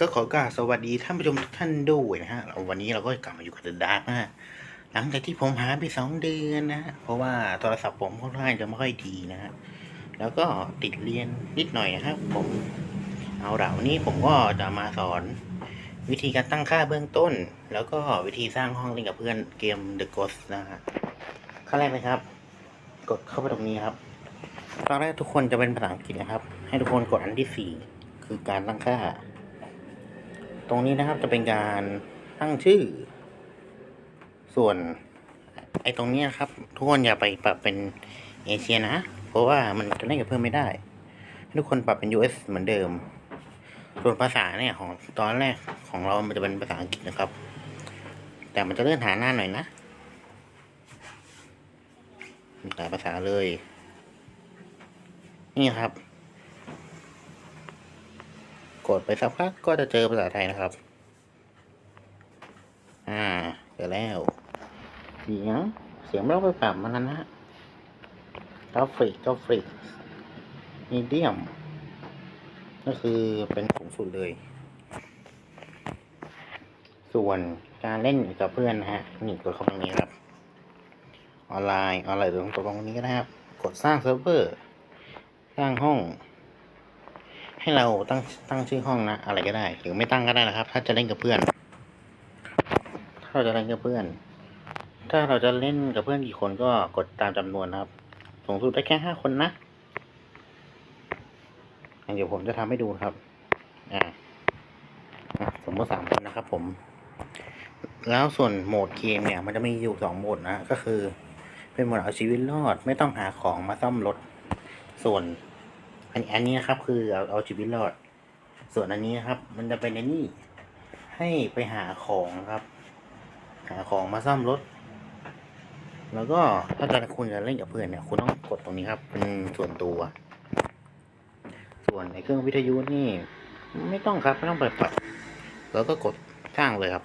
ก็ขอกราบสวัสดีท่านผู้ชมทุกท่านด้วยนะฮะวันนี้เราก็กลับมาอยู่กับเดอะดาร์กนะฮะหลังจากที่ผมหาไปสองเดือนนะฮะเพราะว่าโทรศัพท์ผมค่อนข้างจะไม่ค่อยดีนะฮะแล้วก็ติดเรียนนิดหน่อยนะครับผมเอาละวันนี้ผมก็จะมาสอน วิธีการตั้งค่าเบื้องต้น แล้วก็วิธีสร้างห้องเล่นกับเพื่อนเกม The Ghost นะฮะขั้นแรกเลยครับ กดเข้าไปตรงนี้ครับตอนแรกทุกคนจะเป็นภาษาอังกฤษนะครับ ให้ทุกคนกดอันที่สี่คือการตั้งค่า ตรงนี้นะครับจะเป็นการตั้งชื่อ ส่วน ไอ้ตรงนี้ครับ ทุกคนอย่าไปปรับเป็นเอเชียนะ เพราะว่ามันจะเล่นกับเพื่อนไม่ได้ ทุกคนปรับเป็น US เหมือนเดิม ส่วนภาษาเนี่ยของตอนแรกของเรา มันจะเป็นภาษาอังกฤษนะครับ แต่มันจะเลื่อนหาหน้าหน่อยนะมีหลายภาษาเลย นี่ครับ กดไปสักพักก็จะเจอภาษาไทยนะครับ อ่าเจอแล้ว เสียง เสียงไม่ต้องไปปรับมันนะฮะกราฟิกกราฟิกมีเดียม ก็คือเป็นสูงสุดเลย ส่วนการเล่นกับเพื่อนนะฮะนี่กดเข้าตรงนี้ครับ ออนไลน์ ออนไลน์ตรงตรงนี้ก็ได้ครับ กดสร้างเซิร์ฟเวอร์ สร้างห้อง ให้เราตั้งตั้งชื่อห้องนะ อะไรก็ได้ หรือไม่ตั้งก็ได้นะครับ ถ้าจะเล่นกับเพื่อน ถ้าเราจะเล่นกับเพื่อน ถ้าเราจะเล่นกับเพื่อนกี่คนก็กดตามจำนวนนะครับ สูงสุดได้แค่ห้าคนนะอันเดี๋ยวผมจะทำให้ดูครับ อ่าสมมติสามคนนะครับ ผม แล้วส่วนโหมดเกมเนี่ย มันจะมีอยู่สองโหมดนะ ก็คือ เป็นโหมดเอาชีวิตรอด ไม่ต้องหาของมาซ่อมรถ ส่วน อันอันนี้นะครับ คือเอาเอาชีวิตรอด ส่วนอันนี้ครับ มันจะเป็นในนี่ให้ไปหาของครับ หาของมาซ่อมรถ แล้วก็ถ้าจะคุณจะเล่นกับเพื่อนเนี่ย คุณต้องกดตรงนี้ครับ เป็นส่วนตัว ส่วนในเครื่องวิทยุนี่ ไม่ต้องครับไม่ต้องไปปรับแล้วก็กดสร้างเลยครับ